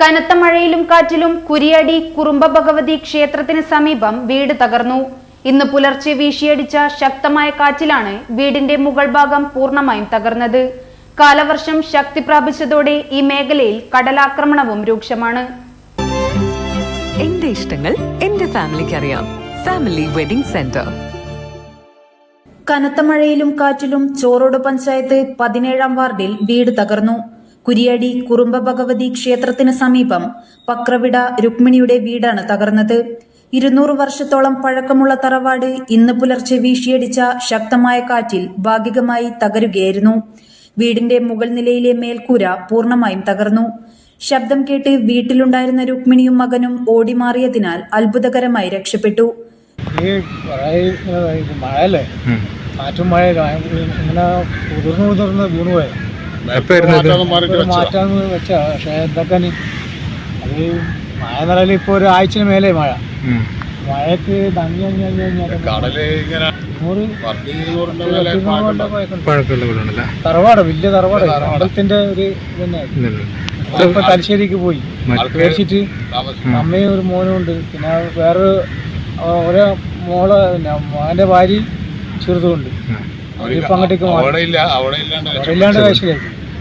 കനത്ത മഴയിലും കാറ്റിലും കുരിയടി കുറുമ്പ ഭഗവതി ക്ഷേത്രത്തിന് സമീപം വീട് തകർന്നു. ഇന്ന് പുലർച്ചെ വീശിയടിച്ച ശക്തമായ കാറ്റിലാണ് വീടിന്റെ മുകൾ ഭാഗം പൂർണമായും തകർന്നത്. കാലവർഷം ശക്തി പ്രാപിച്ചതോടെ ഈ മേഖലയിൽ കടലാക്രമണവും രൂക്ഷമാണ്. എന്റെ ഇഷ്ടങ്ങൾ എന്റെ ഫാമിലിക്ക് അറിയാം. Family wedding centre. കനത്ത മഴയിലും കാറ്റിലും ചോറോട് പഞ്ചായത്ത് പതിനേഴാം വാർഡിൽ വീട് തകർന്നു. കുരിയടി കുറുമ്പ ഭഗവതി ക്ഷേത്രത്തിന് സമീപം പക്രവിട രുക്മിണിയുടെ വീടാണ് തകർന്നത്. ഇരുന്നൂറ് വർഷത്തോളം പഴക്കമുള്ള തറവാട് ഇന്ന് പുലർച്ചെ വീശിയടിച്ച ശക്തമായ കാറ്റിൽ ഭാഗികമായി തകരുകയായിരുന്നു. വീടിന്റെ മുകൾ നിലയിലെ മേൽക്കൂര പൂർണമായും തകർന്നു. ശബ്ദം കേട്ട് വീട്ടിലുണ്ടായിരുന്ന രുക്മിണിയും മകനും ഓടിമാറിയതിനാൽ അത്ഭുതകരമായി രക്ഷപ്പെട്ടു. മഴയല്ലേ? കാറ്റും മഴ ഇങ്ങനെ ഉതിർന്നു ഉതിർന്ന് വീണു പോയത് ഒരു മാറ്റാന്ന് വെച്ചാ. പക്ഷെ എന്തൊക്കെ അത് മഴ നിറയിൽ ഇപ്പൊ ഒരു ആഴ്ചന് മേലെ മഴ. മഴക്ക് വീടാണല്ലേ തറവാട് വലിയ തറവാട്. ഒരു ഇതന്നെ. ഇപ്പൊ തലശ്ശേരിക്ക് പോയി. പേടിച്ചിട്ട് അമ്മയും ഒരു മോനും ഉണ്ട്. പിന്നെ വേറൊരു ഒരേ മോൾ പിന്നെ മോന്റെ ഭാര്യ ചെറുതുണ്ട്. അവരിപ്പോ അങ്ങോട്ടേക്ക് മാറി. അവിടെ ഇല്ല ഇല്ലാണ്ട് കഴിച്ചിലേക്ക്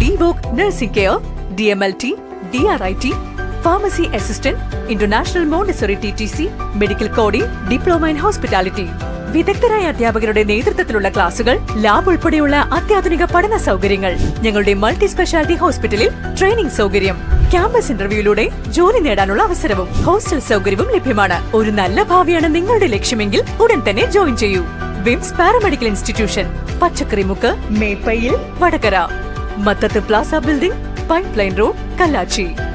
DVoc nursing care D M L T D R I T pharmacy assistant international Montessori T T C medical coding diploma in hospitality വിദഗ്ധരായ അധ്യാപകരുടെ നേതൃത്വത്തിലുള്ള ക്ലാസുകൾ ലാബ് ഉൾപ്പെടെയുള്ള അത്യാധുനിക പഠന സൗകര്യങ്ങൾ ഞങ്ങളുടെ മൾട്ടി സ്പെഷ്യാലിറ്റി ഹോസ്പിറ്റലിൽ ട്രെയിനിംഗ് സൗകര്യം ക്യാമ്പസ് ഇന്റർവ്യൂയിലൂടെ ജോലി നേടാനുള്ള അവസരവും ഹോസ്റ്റൽ സൗകര്യവും ലഭ്യമാണ്. ഒരു നല്ല ഭാവിയാണ് നിങ്ങളുടെ ലക്ഷ്യമെങ്കിൽ ഉടൻ തന്നെ ജോയിൻ ചെയ്യൂ. Vims paramedical institution Pachakkarimukku Meppayil Vadakara. Matata Plaza Building, Pipeline Road, Kalachi.